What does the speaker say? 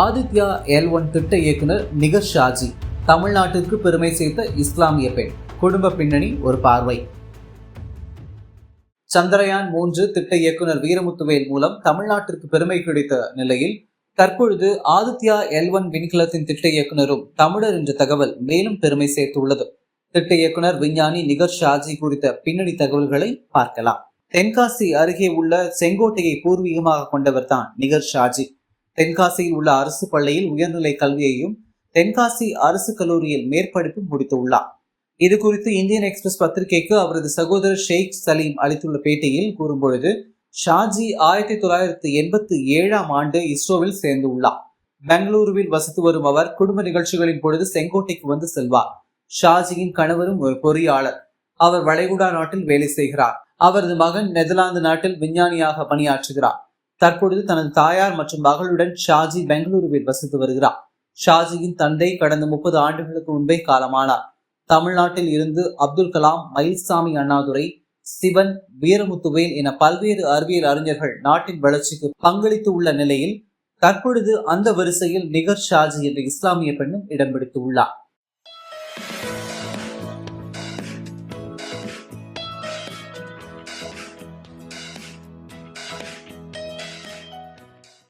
Aditya L one திட்ட இயக்குனர் நிகர் ஷாஜி தமிழ்நாட்டிற்கு பெருமை சேர்த்த இஸ்லாமிய பெண். குடும்ப பின்னணி ஒரு பார்வை. சந்திரயான் மூன்று திட்ட இயக்குனர் வீரமுத்துவேல் மூலம் தமிழ்நாட்டிற்கு பெருமை கிடைத்த நிலையில் தற்பொழுது ஆதித்யா எல் ஒன் விண்கலத்தின் திட்ட இயக்குனரும் தமிழர் என்ற தகவல் மேலும் பெருமை சேர்த்துள்ளது. திட்ட இயக்குனர் விஞ்ஞானி நிகர் ஷாஜி குறித்த பின்னணி தகவல்களை பார்க்கலாம். தென்காசி அருகே உள்ள செங்கோட்டையை பூர்வீகமாக கொண்டவர் தான் நிகர் ஷாஜி. தென்காசியில் உள்ள அரசு பள்ளியில் உயர்நிலை கல்வியையும் தென்காசி அரசு கல்லூரியில் மேற்படிப்பு முடித்துள்ளார் இது குறித்து இந்தியன் எக்ஸ்பிரஸ் பத்திரிகைக்கு அவரது சகோதரர் ஷேக் சலீம் அளித்துள்ள பேட்டியில் கூறும்பொழுது ஷாஜி ஆயிரத்தி தொள்ளாயிரத்தி எண்பத்தி ஏழாம் ஆண்டு இஸ்ரோவில் சேர்ந்துள்ளார் பெங்களூருவில் வசித்து வரும் அவர் குடும்ப நிகழ்ச்சிகளின் பொழுது செங்கோட்டைக்கு வந்து செல்வார். ஷாஜியின் கணவரும் ஒரு பொறியாளர். அவர் வளைகுடா நாட்டில் வேலை செய்கிறார். அவரது மகன் நெதர்லாந்து நாட்டில் விஞ்ஞானியாக பணியாற்றுகிறார். தற்பொழுது தனது தாயார் மற்றும் மகளுடன் ஷாஜி பெங்களூருவில் வசித்து வருகிறார். ஷாஜியின் தந்தை கடந்த முப்பது ஆண்டுகளுக்கு முன்பே காலமானார். தமிழ்நாட்டில் இருந்து அப்துல் கலாம் மயில்சாமி அண்ணாதுரை சிவன் வீரமுத்துவேல் என பல்வேறு அறிவியல் அறிஞர்கள் நாட்டின் வளர்ச்சிக்கு பங்களித்து உள்ள நிலையில் தற்பொழுது அந்த வரிசையில் நிகர் ஷாஜி என்ற இஸ்லாமிய பெண்ணும் இடம் பிடித்துள்ளார்.